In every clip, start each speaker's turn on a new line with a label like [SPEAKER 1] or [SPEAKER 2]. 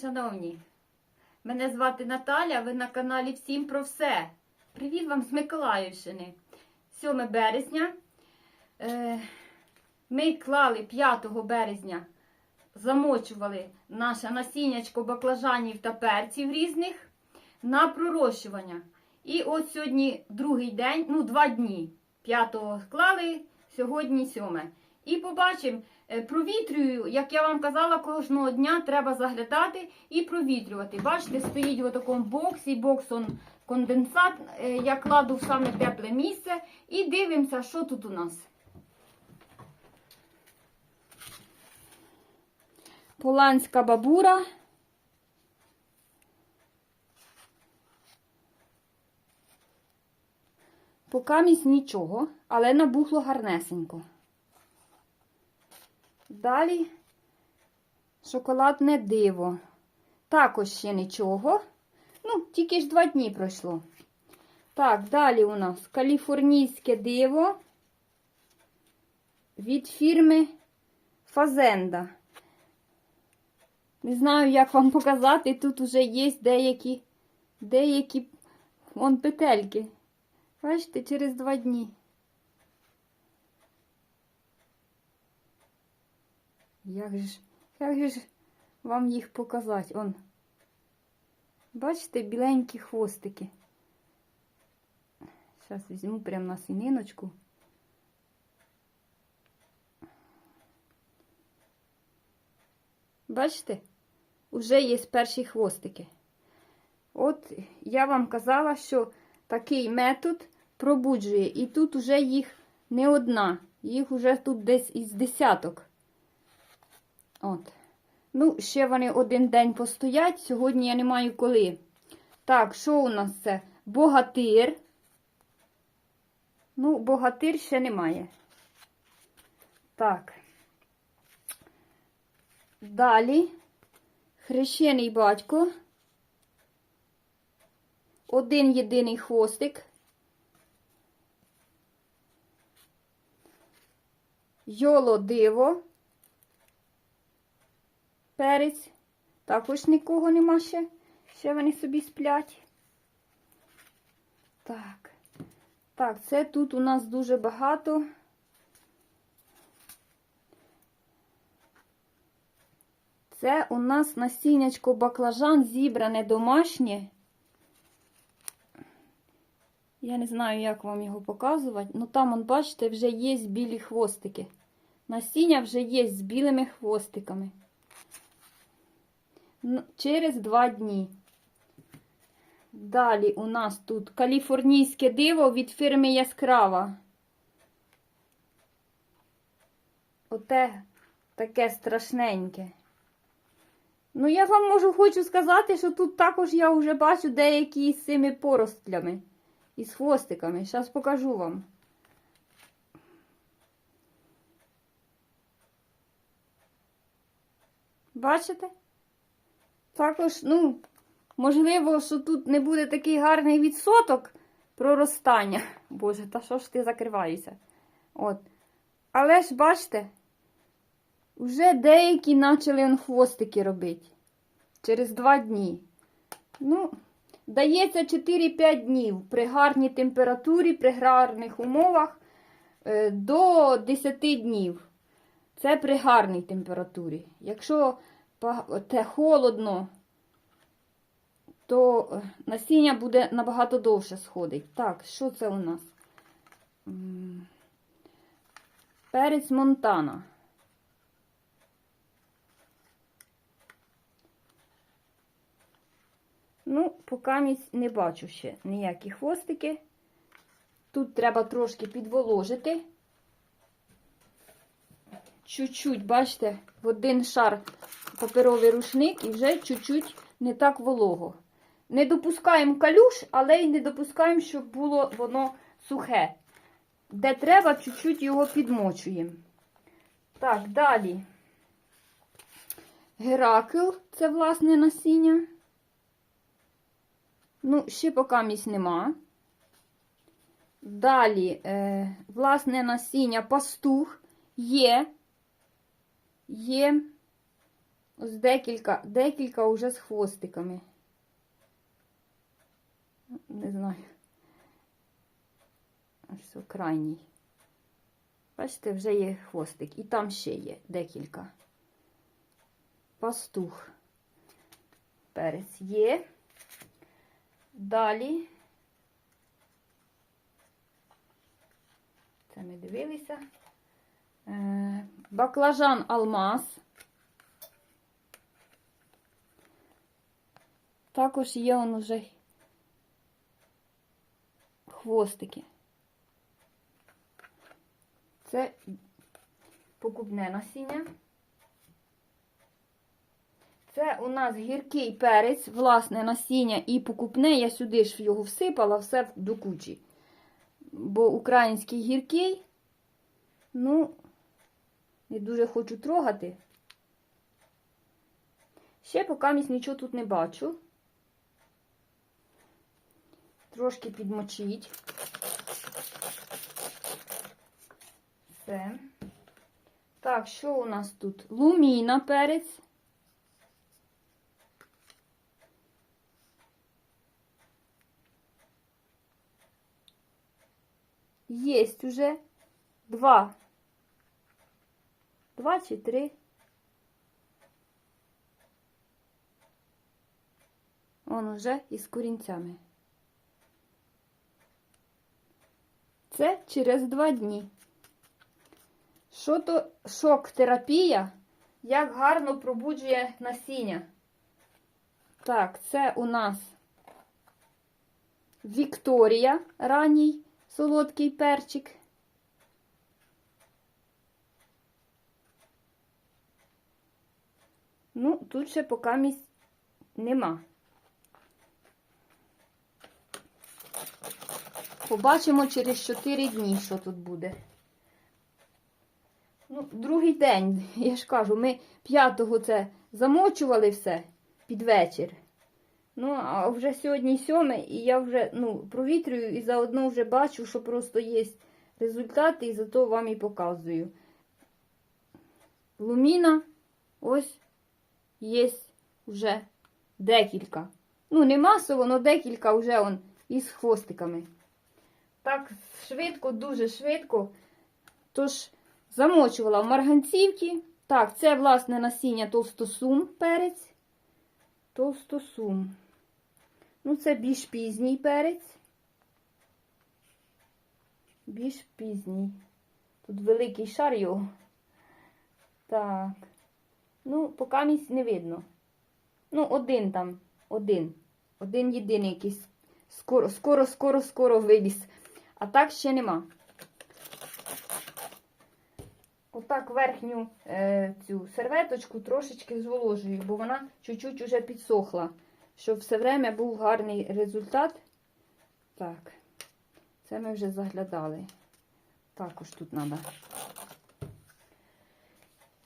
[SPEAKER 1] шановні! Мене звати Наталя, ви на каналі Всім про все. Привіт вам з Миколаївщини. 7 березня. Е, Ми клали 5 березня, замочували наше насіннячко баклажанів та перців різних на пророщування. І от сьогодні другий день, ну, два дні. 5 клали, сьогодні 7. І побачимо, провітрюю, як я вам казала, кожного дня треба заглядати і провітрювати. Бачите, стоїть в такому боксі, боксон конденсат. Е, Я кладу в саме тепле місце і дивимося, що тут у нас. Поланська бабура. Покамість нічого, але набухло гарнесенько. Далі шоколадне диво. Також ще нічого. Ну, тільки ж два дні пройшло. Так, далі у нас каліфорнійське диво від фірми Фазенда. Не знаю, як вам показати. Тут вже є деякі, деякі вон петельки. Бачите, через два дні. Як же як ж вам їх показати? Он. Бачите, біленькі хвостики. Зараз візьму прямо на свіниночку. Бачите? Уже є перші хвостики. От я вам казала, що такий метод пробуджує. І тут уже їх не одна. Їх уже тут десь із десяток. От. Ну, ще вони один день постоять. Сьогодні я не маю коли. Так, що у нас це? Богатир. Ну, богатир ще немає. Так. Далі. Хрещений батько. Один єдиний хвостик. Йоло диво. Перець. Також нікого нема ще. Ще вони собі сплять. Так. Так, це тут у нас дуже багато. Це у нас насіннячко баклажан зібране домашнє. Я не знаю, як вам його показувати. Ну там, он, бачите, вже є білі хвостики. Насіння вже є з білими хвостиками. Через два дні. Далі у нас тут каліфорнійське диво від фірми Яскрава. Оте таке страшненьке. Ну, я вам можу хочу сказати, що тут також я вже бачу деякі з цими поростлями і з хвостиками. Зараз покажу вам. Бачите? Також, ну, можливо, що тут не буде такий гарний відсоток проростання. Боже, та що ж ти закриваєшся? От. Але ж бачите, вже деякі почали хвостики робити. Через два дні. Ну, дається 4-5 днів при гарній температурі, при гарних умовах е, до 10 днів. Це при гарній температурі. Якщо те холодно, то е, насіння буде набагато довше сходить. Так, що це у нас? Перець Монтана. Ну, поки не бачу ще ніякі хвостики. Тут треба трошки підволожити. Чуть-чуть, бачите, в один шар паперовий рушник і вже чуть-чуть не так волого. Не допускаємо калюш, але й не допускаємо, щоб було воно сухе. Де треба, чуть-чуть його підмочуємо. Так, далі. Геракл це власне насіння. Ну, ще поки місць нема. Далі, е, власне, насіння пастух є. Є. Ось декілька, декілька вже з хвостиками. Не знаю. Ось крайній. Бачите, вже є хвостик. І там ще є декілька. Пастух. Перець є. Далі. Це ми дивилися. Е, Баклажан алмаз. Також є он уже хвостики. Це покупне насіння. Це у нас гіркий перець, власне насіння і покупне. Я сюди ж його всипала, все до кучі. Бо український гіркий, ну, не дуже хочу трогати. Ще поки нічого тут не бачу. Трошки підмочіть. Все. Так, що у нас тут? Луміна перець. Єсть уже два. Два чи три. Он уже із корінцями. Це через два дні. Що то шок-терапія? Як гарно пробуджує насіння. Так, це у нас Вікторія, ранній солодкий перчик. Ну, тут ще поки місць нема. Побачимо через 4 дні, що тут буде. Ну, другий день, я ж кажу, ми п'ятого це замочували все під вечір. Ну, а вже сьогодні сьоме, і я вже ну, провітрюю і заодно вже бачу, що просто є результати, і зато вам і показую. Луміна, ось є вже декілька. Ну, не масово, але декілька вже із хвостиками. Так, швидко, дуже швидко. Тож, замочувала в марганцівці. Так, це, власне, насіння товстосум перець. Товстосум. Ну, це більш пізній перець. Більш пізній. Тут великий шар його. Так. Ну, поки місць не видно. Ну, один там, один. Один єдиний якийсь скоро, скоро, скоро, скоро виліз. А так ще нема. Отак верхню е, цю серветочку трошечки зволожую, бо вона чуть-чуть уже підсохла, щоб все время був гарний результат. Так, це ми вже заглядали. Також тут треба.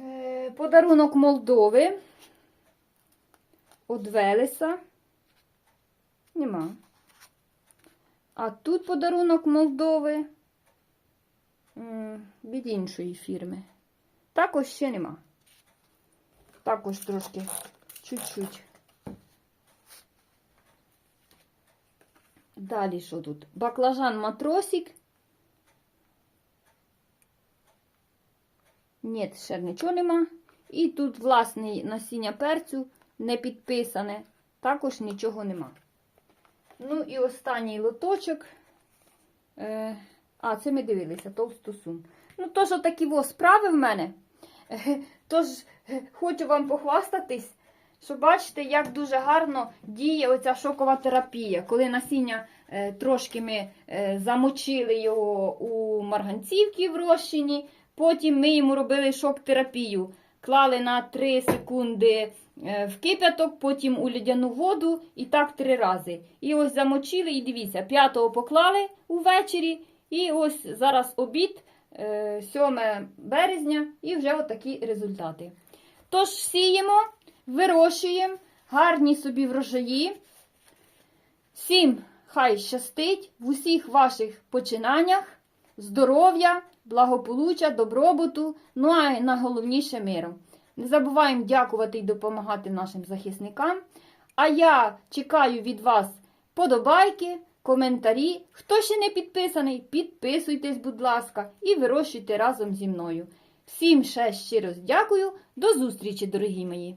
[SPEAKER 1] Е, подарунок Молдови. От Велеса. Нема. А тут подарунок Молдови від іншої фірми. Також ще нема. Також трошки чуть-чуть. Далі що тут? Баклажан матросик. Ні, ще нічого нема. І тут власне насіння перцю не підписане. Також нічого нема. Ну і останній лоточок. Е, а, це ми дивилися, товстосум. Ну, то, що такі во справи в мене. Е, Тож, е, хочу вам похвастатись, що бачите, як дуже гарно діє оця шокова терапія. Коли насіння трошки ми замочили його у марганцівці в розчині, потім ми йому робили шок-терапію. Клали на 3 секунди е, в кипяток, потім у лідяну воду і так три рази. І ось замочили, і дивіться, п'ятого поклали увечері, і ось зараз обід, е, 7 березня, і вже отакі результати. Тож сіємо, вирощуємо, гарні собі врожаї. Всім хай щастить в усіх ваших починаннях, здоров'я, благополуччя, добробуту, ну а найголовніше миру. Не забуваємо дякувати і допомагати нашим захисникам. А я чекаю від вас подобайки, коментарі. Хто ще не підписаний, підписуйтесь, будь ласка, і вирощуйте разом зі мною. Всім ще щиро дякую. До зустрічі, дорогі мої!